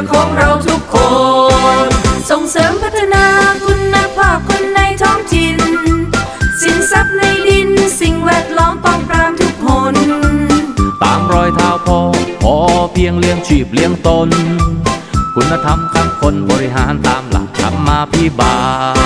รของเราทุกคน ส่งเสริมพัฒนาคุณภาพคนในท้องถิ่น สินทรัพย์ในดิน สิ่งแวดล้อมป้องปรามทุกคน ตามรอยเท้าพ่อพอเพียงเลี้ยงชีพเลี้ยงตน คุณธรรมข้างคนบริหารตามหลักธรรมาพิบาล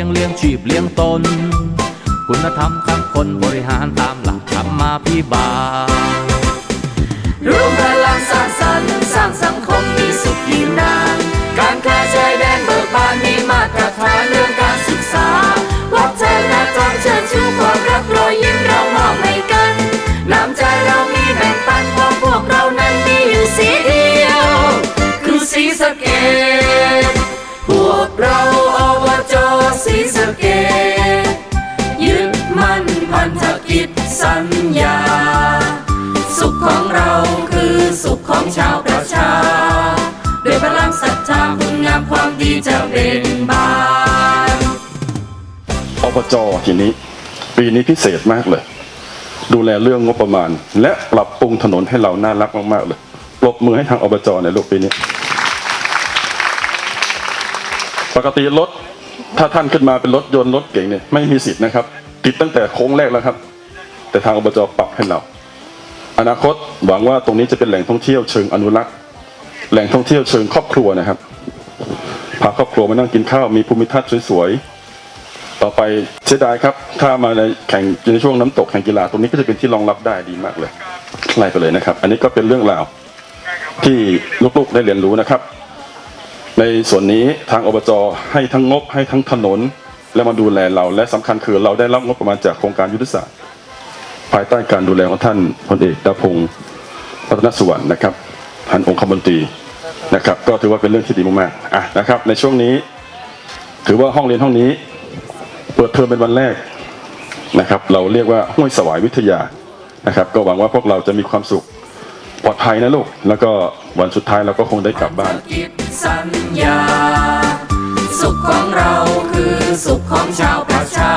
ยงเลี้ยงชีพเลี้ยงตน คุณธรรมข้างคนบริหารตามหลักธรรมาพิบาลรวมพลังสร้างสรรค์สร้างสังคมมีสุขยืนนาน การค้าชายแดนเบิกบานมีมาตรฐานเรื่องการศึกษา วัฒนธรรมเชิญชูความรักรอยยิ้มเรามอบให้กันน้ำใจเรามีแบ่งปันพราะพวกเรานั้นมีอยู่สีเดียว คือสีสเกดพวกเรา สุขของชาวประชา ด้วยพลังศรัทธาคุณงามความดีจะเบ่งบานอบจทีนี้ ปีนี้พิเศษมากเลย ดูแลเรื่องงบประมาณ และปรับปรุงถนนให้เราน่ารักมากๆเลยปรบมือให้ทางอบจหน่ยลูกปีนี้ ปกติรถถ้าท่านขึ้นมาเป็นรถยนต์รถเก่งเนี่ยไม่มีสิทธิ์นะครับ ติดตั้งแต่โค้งแรกแล้วครับ แต่ทางอบจปรับให้เรา อนาคตหวังว่าตรงนี้จะเป็นแหล่งท่องเที่ยวเชิงอนุรักษ์ แหล่งท่องเที่ยวเชิงครอบครัวนะครับพาครอบครัวมานั่งกินข้าวมีภูมิทัศน์สวยๆต่อไปเสียดายครับ ถ้ามาในแข่งในช่วงน้ำตกแข่งกีฬาตรงนี้ก็จะเป็นที่รองรับได้ดีมากเลยไล่ไปเลยนะครับ อันนี้ก็เป็นเรื่องราวที่ลูกๆได้เรียนรู้นะครับ ในส่วนนี้ทางอบจให้ทั้งงบให้ทั้งถนน และมาดูแลเราและสำคัญคือเราได้รับงบประมาณจากโครงการยุทธศาสตร์ ภายใต้การดูแลของท่านพลเอกดาพงศ์รัตนสุวรรณนะครับท่านองคมนตรีนะครับ ก็ถือว่าเป็นเรื่องที่ดีมากๆอะนะครับ ในช่วงนี้ ถือว่าห้องเรียนห้องนี้ เปิดเทอมเป็นวันแรกนะครับ เราเรียกว่าห้วยสวายวิทยานะครับ ก็หวังว่าพวกเราจะมีความสุขปลอดภัยนะลูก แล้วก็วันสุดท้ายเราก็คงได้กลับบ้านสัญญา สุขของเราคือสุขของชาวประชา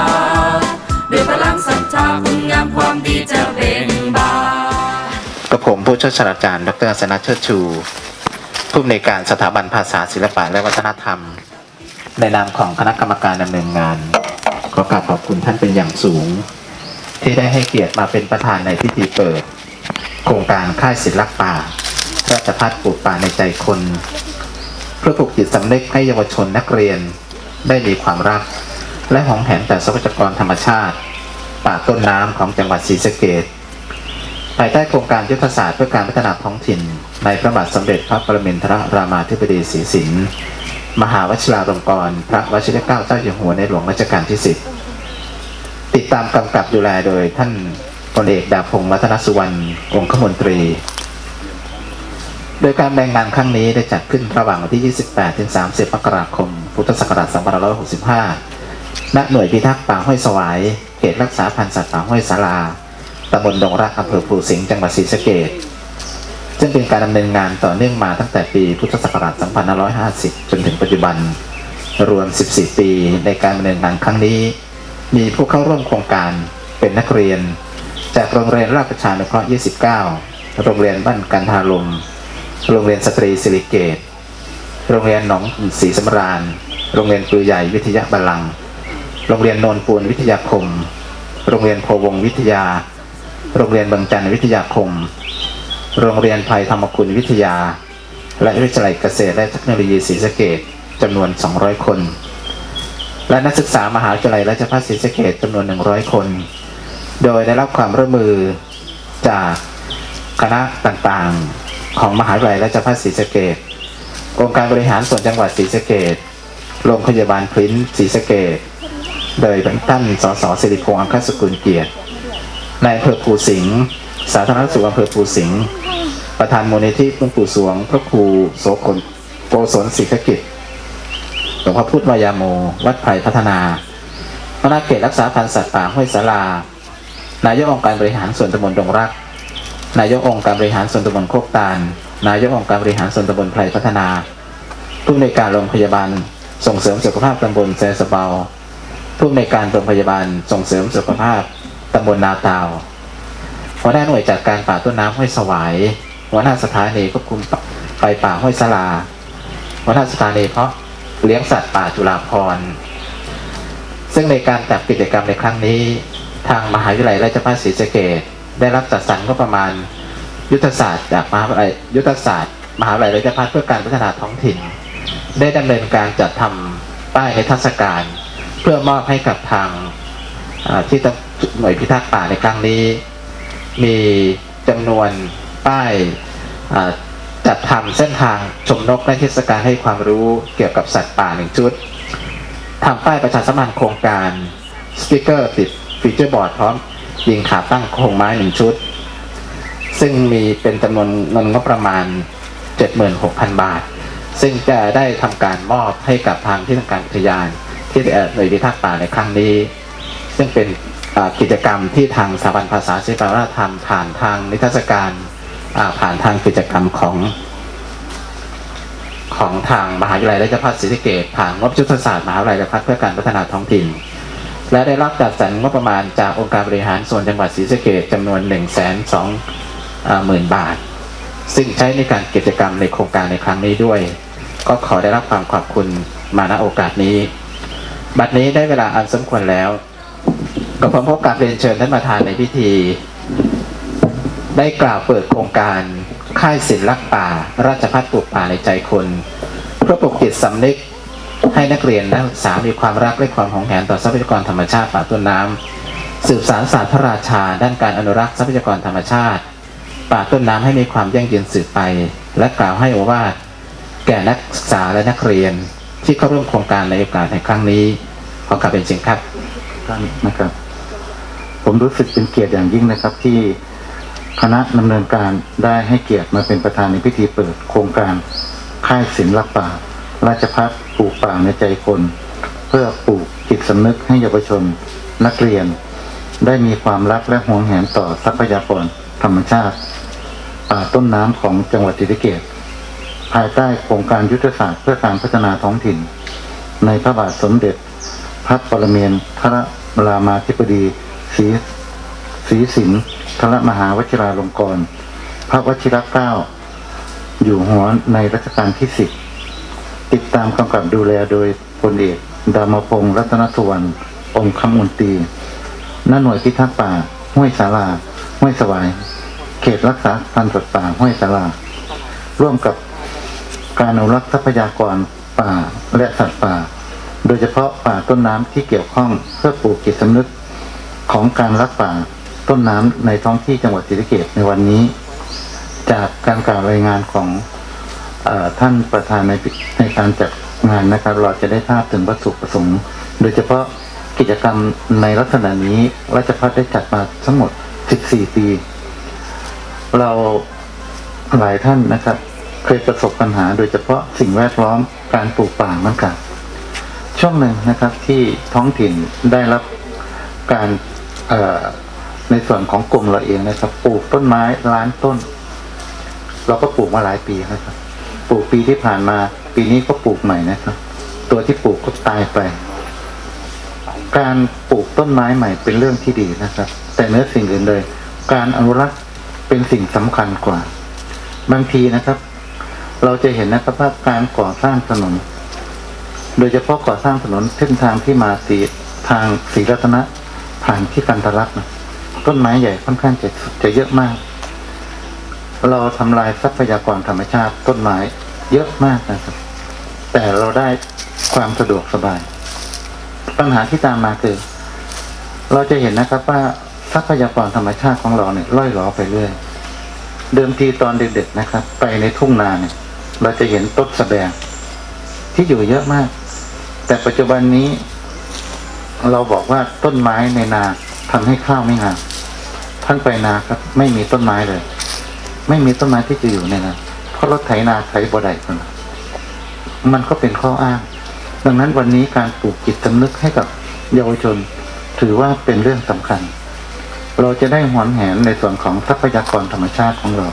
ด้วยพลังศรัทธาคุณงามความดีจะเบ่งบานกับผมผู้ช่วยศาสตราจารย์ ดรสนัทเชิดชู ผู้อำนวยการสถาบันภาษาศิลปะและวัฒนธรรม ในนามของคณะกรรมการดำเนินงาน ขอกราบขอบคุณท่านเป็นอย่างสูง ที่ได้ให้เกียรติมาเป็นประธานในพิธีเปิด โครงการค่ายศิลปป่าราชพัฒปลูกป่าในใจคน เพื่อปลุกจิตสำนึกให้เยาวชนนักเรียนได้มีความรัก และหวงแหนแต่ทรัพยากรธรรมชาติ ป่าต้นน้ำของจังหวัดศรีสะเกษภายใต้โครงการยุทธศาสตร์เพื่อการพัฒนาท้องถิ่น ในพระบาทสมเด็จพระปรมินทรรามาธิบดีศรีสินมหาวชิราลงกรณ์พระวชิรเกล้าเจ้าอยู่หัวในหลวงรัชกาลที่สิบติดตามกำกับดูแลโดยท่านพลเอกดาพงศ์วัฒนสุวรรณองคมนตรี โดยการแบ่งงานครั้งนี้ได้จัดขึ้นระหว่างวันที่ 28 ถึง 30 มกราคม พุทธศักราช 2565 ณ หน่วยพิทักษ์ป่าห้วยสวาย เขตรักษาพันธุ์สัตว์ป่าห้วยสาราตำบลดงรักอำเภอภูสิงห์จังหวัดศรีสะเกษซึ่งเป็นการดำเนินงานต่อเนื่องมาตั้งแต่ปีพุทธศักราช 2550 จนถึงปัจจุบัน รวม 14 ปีในการดำเนินงานครั้งนี้ มีผู้เข้าร่วมโครงการเป็นนักเรียน จากโรงเรียนราชประชานุเคราะห์ 29 โรงเรียนบ้านกันทาลมโรงเรียนสตรีสิริเกต โรงเรียนหนองศรีสำราญ โรงเรียนปือใหญ่วิทยาบาลังก์ โรงเรียนโนนปูนวิทยาคม โรงเรียนโพวงวิทยา โรงเรียนบางจันทร์วิทยาคม โรงเรียนภัยธรรมคุณวิทยา และวิทยาลัยเกษตรและเทคโนโลยีศรีสะเกดจำนวน 200 คน และนักศึกษามหาวิทยาลัยราชภัฏศรีสะเกดจำนวน 100 คน โดยได้รับความร่วมมือจากคณะต่างๆ ของมหาวิทยาลัยราชภัฏศรีสะเกดองค์การบริหารส่วนจังหวัดศรีสะเกดโรงพยาบาลพริ้นศรีสะเกด โดยท่านสสสิริพงษ์อังคสกุลเกียรติในายอำเภอภูสิงห์สาธารณสุขอำเภอภูสิงห์ประธานมูลนิธิหลวงปู่สวง พระครูโสพลโกศลศิขกิจหลวงพ่อพุทธวายาโม วัดไผ่พัฒนาคณะเขตรักษาพันธุ์สัตว์ป่าห้วยสารานายกองค์การบริหารส่วนตำบลดงรัก นายกองค์การบริหารส่วนตำบลโคกตาล นายกองค์การบริหารส่วนตำบลไพรพัฒนา ผู้อำนการโรงพยาบาลส่งเสริมสุขภาพตำบลแซสเบา ผู้อำนวยการโรงพยาบาลส่งเสริมสุขภาพตำบลนาตาวหัวหน้าหน่วยจัดการป่าต้นน้ำห้วยสวายหัวหน้าสถานีควบคุมไฟป่าห้วยสลาหัวหน้าสถานีเพาะเลี้ยงสัตว์ป่าจุฬาภรณ์ซึ่งในการจัดกิจกรรมในครั้งนี้ ทางมหาวิทยาลัยราชภัฏศรีสะเกษได้รับจัดสรรงบประมาณ ยุทธศาสตร์จากมหาวิทยาลัยยุทธศาสตร์มหาวิทยาลัยราชภัฏเพื่อการพัฒนาท้องถิ่น ได้ดำเนินการจัดทำป้ายในทรรศการ เพื่อมอบให้กับทางที่หน่วยพิทักษ์ป่าในครั้งนี้ มีจำนวนป้ายจัดทำเส้นทางชมนกและเทศกาลให้ความรู้เกี่ยวกับสัตว์ป่าหนึ่งชุดทำป้ายประชาสัมพันธ์โครงการสติกเกอร์ติดฟีเจอร์บอร์ดพร้อมยิงขาตั้งโครงไม้หนึ่งชุด ซึ่งมีเป็นจำนวนเงินงบประมาณ 76,000 บาท ซึ่งจะได้ทำการมอบให้กับทางที่ทำการอุทยาน ที่เอ่อหน่วยพิทักษ์ป่าในครั้งนี้ ซึ่งเป็นกิจกรรมที่ทางสถาบันภาษาศิลปวัฒนธรรม ผ่านทางนิทรรศการผ่านทางกิจกรรมของของทางมหาวิทยาลัยราชภัฏศรีสะเกษผ่านงบยุทธศาสตร์มหาวิทยาลัยราชภัฏเพื่อการพัฒนาท้องถิ่น และได้รับจัดสรรงบประมาณจากองค์การบริหารส่วนจังหวัดศรีสะเกษจำนวน1นึ่งแสนสองหมื่นบาท ซึ่งใช้ในการกิจกรรมในโครงการในครั้งนี้ด้วย ก็ขอได้รับความขอบคุณมาณโอกาสนี้ บัดนี้ได้เวลาอันสมควรแล้วกับผมพบกับเรียนเชิญท่านประธานในพิธี ได้กล่าวเปิดโครงการค่ายศิลป์รักป่า ราชพัฒน์ปลูกป่าในใจคนเพื่อปลุกจิตสำนึกให้นักเรียนนักศึกษามีความรักและความหวงแหนต่อทรัพยากรธรรมชาติป่าต้นน้ำสืบสานศาสตร์พระราชา ด้านการอนุรักษ์ทรัพยากรธรรมชาติ ป่าต้นน้ำให้มีความยั่งยืนสืบไป และกล่าวให้อว่าแก่นักศึกษาและนักเรียน ที่เข้าร่วมโครงการในโอกาสในครั้งนี้ขอกราบเป็นจริงครับท่านนะครับ ผมรู้สึกเป็นเกียรติอย่างยิ่งนะครับ ที่คณะดำเนินการได้ให้เกียรติมาเป็นประธานในพิธีเปิดโครงการค่ายศิลป์รักป่า ราชพัฒปลูกป่าในใจคน เพื่อปลูกจิตสำนึกให้เยาวชน นักเรียน ได้มีความรักและหวงแหนต่อทรัพยากรธรรมชาติ ป่าต้นน้ำของจังหวัดศรีสะเกษ ภายใต้โครงการยุทธศาสตร์เพื่อการพัฒนาท้องถิ่น ในพระบาทสมเด็จ พระปรเมนทรรามาธิบดีศรีศรีสินทรมหาวชิราลงกรณ์พระวชิรเกล้า อยู่หัวในรัชกาลที่สิบติดตามกำกับดูแลโดยพลเอกดามพงศ์รัตนสุวรรณองค์คำมนตรีณหน่วยพิทักษ์ป่า ห้วยสาราห้วยสวาย เขตรักษาพันธุ์สัตว์ป่าห้วยสาราร่วมกับ การอนุรักษ์ทรัพยากรป่าและสัตว์ป่า โดยเฉพาะป่าต้นน้ำที่เกี่ยวข้องเพื่อปลูกจิตสำนึกของการรักป่าต้นน้ำในท้องที่จังหวัดศรีสะเกษในวันนี้ จากการกล่าวรายงานของอท่านประธานในในการจัดงานนะครับ เราจะได้ทราบถึงวัตถุประสงค์ โดยเฉพาะกิจกรรมในลักษณะนี้ราชพัฒได้จัดมาทั้งหมด 14 ปี เราหลายท่านนะครับ เคยประสบปัญหาโดยเฉพาะสิ่งแวดล้อมการปลูกป่าเหมือนกันช่วงหนึ่งนะครับที่ท้องถิ่นได้รับการในส่วนของกลุ่มเราเองนะครับปลูกต้นไม้ล้านต้น เราก็ปลูกมาหลายปีนะครับ ปลูกปีที่ผ่านมา ปีนี้ก็ปลูกใหม่นะครับ ตัวที่ปลูกก็ตายไป การปลูกต้นไม้ใหม่เป็นเรื่องที่ดีนะครับ แต่เนื้อสิ่งอื่นเลย การอนุรักษ์เป็นสิ่งสำคัญกว่า บางทีนะครับ เราจะเห็นนะครับว่าการก่อสร้างถนน โดยเฉพาะก่อสร้างถนนเส้นทางที่มาสีทางศรีรัตนะผ่านที่กันทลักนะต้นไม้ใหญ่ค่อนข้างจะจะเยอะมาก เราทำลายทรัพยากรธรรมชาติต้นไม้เยอะมากนะครับ แต่เราได้ความสะดวกสบาย ปัญหาที่ตามมาคือ เราจะเห็นนะครับว่าทรัพยากรธรรมชาติของเราเนี่ยล่อยหลอไปเรื่อย เดิมทีตอนเด็กๆนะครับ ไปในทุ่งนาเนี่ย เราจะเห็นต้นสะแบงที่อยู่เยอะมาก แต่ปัจจุบันนี้ เราบอกว่าต้นไม้ในนาทำให้ข้าวไม่งามท่านไปนาครับ ไม่มีต้นไม้เลย ไม่มีต้นไม้ที่จะอยู่ในนาเพราะรถไถนาไถบ่ได้คนมันก็เป็นข้ออ้าง ดังนั้นวันนี้การปลูกจิตสำนึกให้กับเยาวชน ถือว่าเป็นเรื่องสำคัญ เราจะได้หวนแหนในส่วนของทรัพยากรธรรมชาติของเรา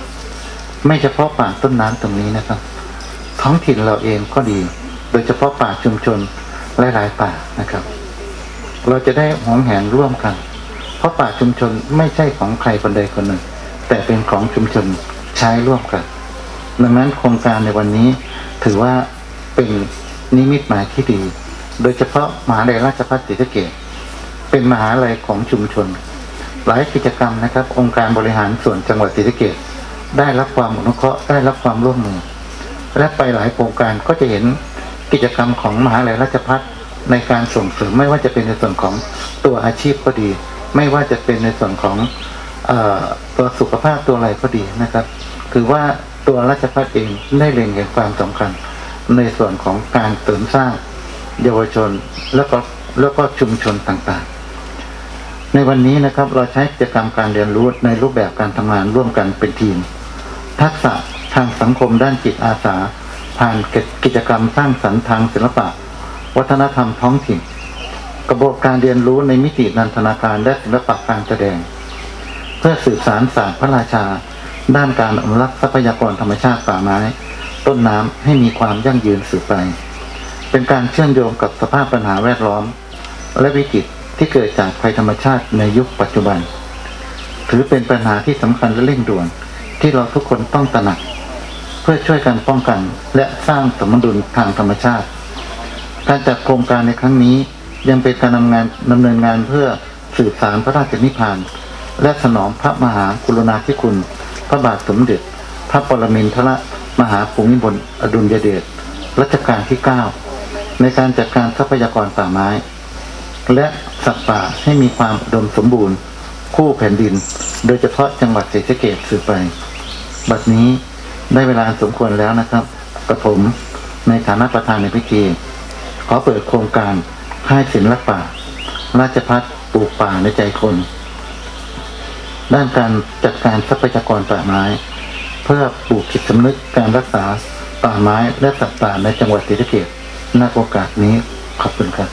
ไม่เฉพาะป่าต้นน้ำตรงนี้นะครับ ท้องถิ่นเราเองก็ดี โดยเฉพาะป่าชุมชนหลายๆป่านะครับ เราจะได้หวงแหนร่วมกัน เพราะป่าชุมชนไม่ใช่ของใครคนใดคนหนึ่ง แต่เป็นของชุมชนใช้ร่วมกัน ดังนั้นโครงการในวันนี้ถือว่าเป็นนิมิตหมายที่ดี โดยเฉพาะมหาลัยราชภัฏศรีสะเกษเป็นมหาลัยของชุมชน หลายกิจกรรมนะครับ องค์การบริหารส่วนจังหวัดศรีสะเกษได้รับความอนุเคราะห์ได้รับความร่วมมือ และไปหลายโครงการก็จะเห็นกิจกรรมของมหาลัยราชภัฏในการส่งเสริมไม่ว่าจะเป็นในส่วนของตัวอาชีพก็ดี ไม่ว่าจะเป็นในส่วนของอตัวสุขภาพตัวอะไรก็ดีนะครับ คือว่าตัวราชภัฏเองได้เล็งเห็นความสำคัญในส่วนของการเสริมสร้างเยาวชนแล้วก็แล้วก็ชุมชนต่างๆ ในวันนี้นะครับเราใช้กิจกรรมการเรียนรู้ในรูปแบบการทำงานร่วมกันเป็นทีม ทักษะ ทางสังคมด้านจิตอาสา ผ่านกิจกรรมสร้างสรรค์ทางศิลปะ วัฒนธรรมท้องถิ่น กระบวนการเรียนรู้ในมิตินันทนาการและศิลปะการแสดง เพื่อสื่อสารศาสตร์พระราชา ด้านการอนุรักษ์ทรัพยากรธรรมชาติป่าไม้ ต้นน้ำให้มีความยั่งยืนสืบไป เป็นการเชื่อมโยงกับสภาพปัญหาแวดล้อม และวิกฤตที่เกิดจากภัยธรรมชาติในยุคปัจจุบัน ถือเป็นปัญหาที่สำคัญและเร่งด่วน ที่เราทุกคนต้องตระหนัก พื่อช่วยกันป้องกัน และสร้างสมดุลทางธรรมชาติ การจัดโครงการในครั้งนี้ยังเป็นการดำเนินดำเนินงานเพื่อสืบสารพระราชนิพพานและสนองพระมหากรุณาธิคุณ พระบาทสมเด็จ พระปรมินทรมหาภูมิพลอดุลยเดชรัชกาลที่ 9 ในการจัดการทรัพยากรป่าไม้ และสัตว์ป่าให้มีความอุดมสมบูรณ์ คู่แผ่นดิน โดยเฉพาะจังหวัดศรีสะเกษสืบไป บัดนี้ ได้เวลาสมควรแล้วนะครับกระผมในฐานะประธานในพิธี ขอเปิดโครงการค่ายศิลปะราชพัฒปลูกป่าในใจคน ด้านการจัดการทรัพยากรป่าไม้ เพื่อปลูกจิตสำนึกการรักษาป่าไม้และสัตว์ป่าในจังหวัดศรีสะเกษณโอกาสนี้ขอบคุณครับ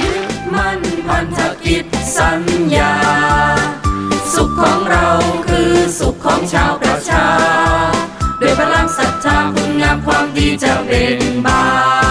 ยึดมั่นพันธกิจสัญญา สุขของเรา คือสุขของชาวประชา ด้วยพลังศรัทธาคุณงามความดีจะเบ่งบาน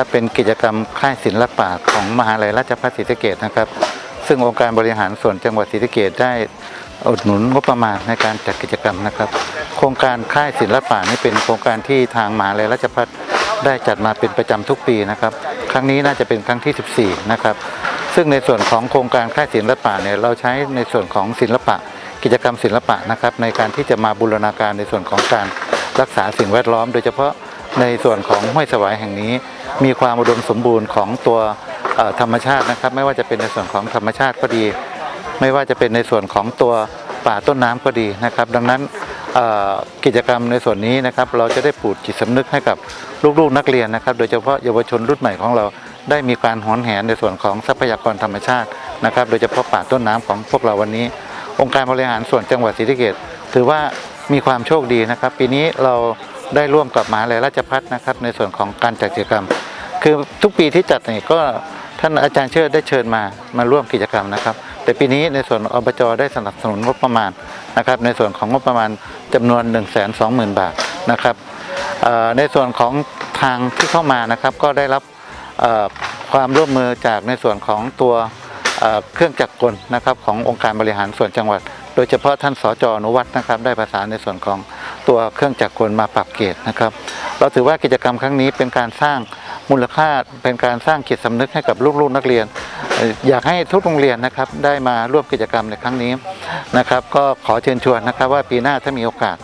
นะครับเป็นกิจกรรมค่ายศิลปะของมหาลัยราชภัฏศรีสะเกษนะครับ ซึ่งองค์การบริหารส่วนจังหวัดศรีสะเกษได้อุดหนุนงบประมาณในการจัดกิจกรรมนะครับ โครงการค่ายศิลปะนี่เป็นโครงการที่ทางมหาลัยราชภัฏได้จัดมาเป็นประจำทุกปีนะครับ ครั้งนี้น่าจะเป็นครั้งที่ 14 นะครับ ซึ่งในส่วนของโครงการค่ายศิลปะเนี่ยเราใช้ในส่วนของศิลปะ กิจกรรมศิลปะนะครับ ในการที่จะมาบูรณาการในส่วนของการรักษาสิ่งแวดล้อม โดยเฉพาะ ในส่วนของห้วยสวายแห่งนี้ มีความอุดมสมบูรณ์ของตัวธรรมชาตินะครับ ไม่ว่าจะเป็นในส่วนของธรรมชาติก็ดี ไม่ว่าจะเป็นในส่วนของตัวป่าต้นน้ำก็ดีนะครับ ดังนั้นกิจกรรมในส่วนนี้นะครับ เราจะได้ปลูกจิตสำนึกให้กับลูกๆนักเรียนนะครับ โดยเฉพาะเยาวชนรุ่นใหม่ของเราได้มีการหอนแหนในส่วนของทรัพยากรธรรมชาตินะครับ โดยเฉพาะป่าต้นน้ำของพวกเราวันนี้ องค์การบริหารส่วนจังหวัดศรีสะเกษถือว่ามีความโชคดีนะครับ ปีนี้เรา ได้ร่วมกับมหาลัยราชพัฒนะครับในส่วนของการจัดกิจกรรม คือทุกปีที่จัดเนี่ยก็ท่านอาจารย์เชิดได้เชิญมามาร่วมกิจกรรมนะครับ แต่ปีนี้ในส่วนอบจได้สนับสนุนงบประมาณนะครับ ในส่วนของงบประมาณจำนวน 1 2 0 0 0 0 บาทนะครับในส่วนของทางที่เข้ามานะครับ ก็ได้รับความร่วมมือจากในส่วนของตัวเครื่องจักรกลนะครับขององค์การบริหารส่วนจังหวัด โดยเฉพาะท่านสจอนุวัฒน์นะครับ ได้ประสานในส่วนของตัวเครื่องจักรกลมาปรับเกรดนะครับ เราถือว่ากิจกรรมครั้งนี้เป็นการสร้างมูลค่าเป็นการสร้างจิตสำนึกให้กับลูกๆนักเรียน อยากให้ทุกโรงเรียนนะครับได้มาร่วมกิจกรรมในครั้งนี้นะครับ ก็ขอเชิญชวนนะครับว่าปีหน้าถ้ามีโอกาส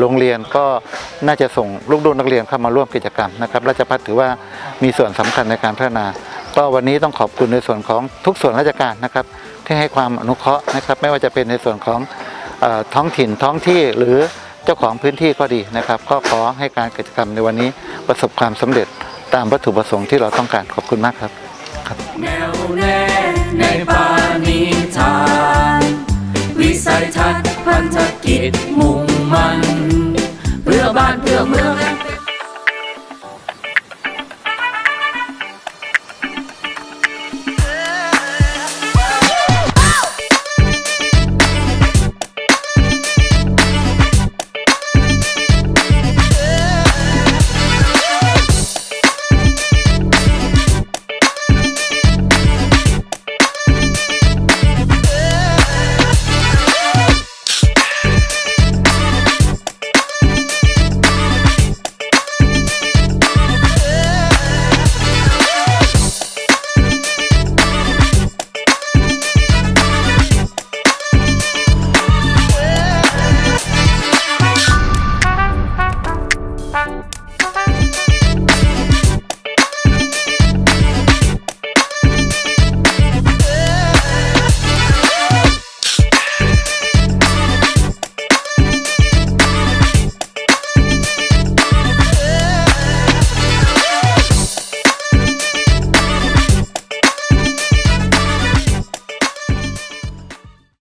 โรงเรียนก็น่าจะส่งลูกๆนักเรียนเข้ามาร่วมกิจกรรมนะครับราชพัฒถือว่ามีส่วนสำคัญในการพัฒนา ก็วันนี้ต้องขอบคุณในส่วนของทุกส่วนราชการนะครับ ที่ให้ความอนุเคราะห์นะครับ ไม่ว่าจะเป็นในส่วนของท้องถิ่นท้องที่หรือเจ้าของพื้นที่ก็ดีนะครับ ก็ขอให้การกิจกรรมในวันนี้ประสบความสำเร็จตามวัตถุประสงค์ที่เราต้องการขอบคุณมากครับครับแนวแน่ในปานิทานวิสัยทัศน์พันธกิจมุ่งมันเพื่อบ้านเพื่อเมือง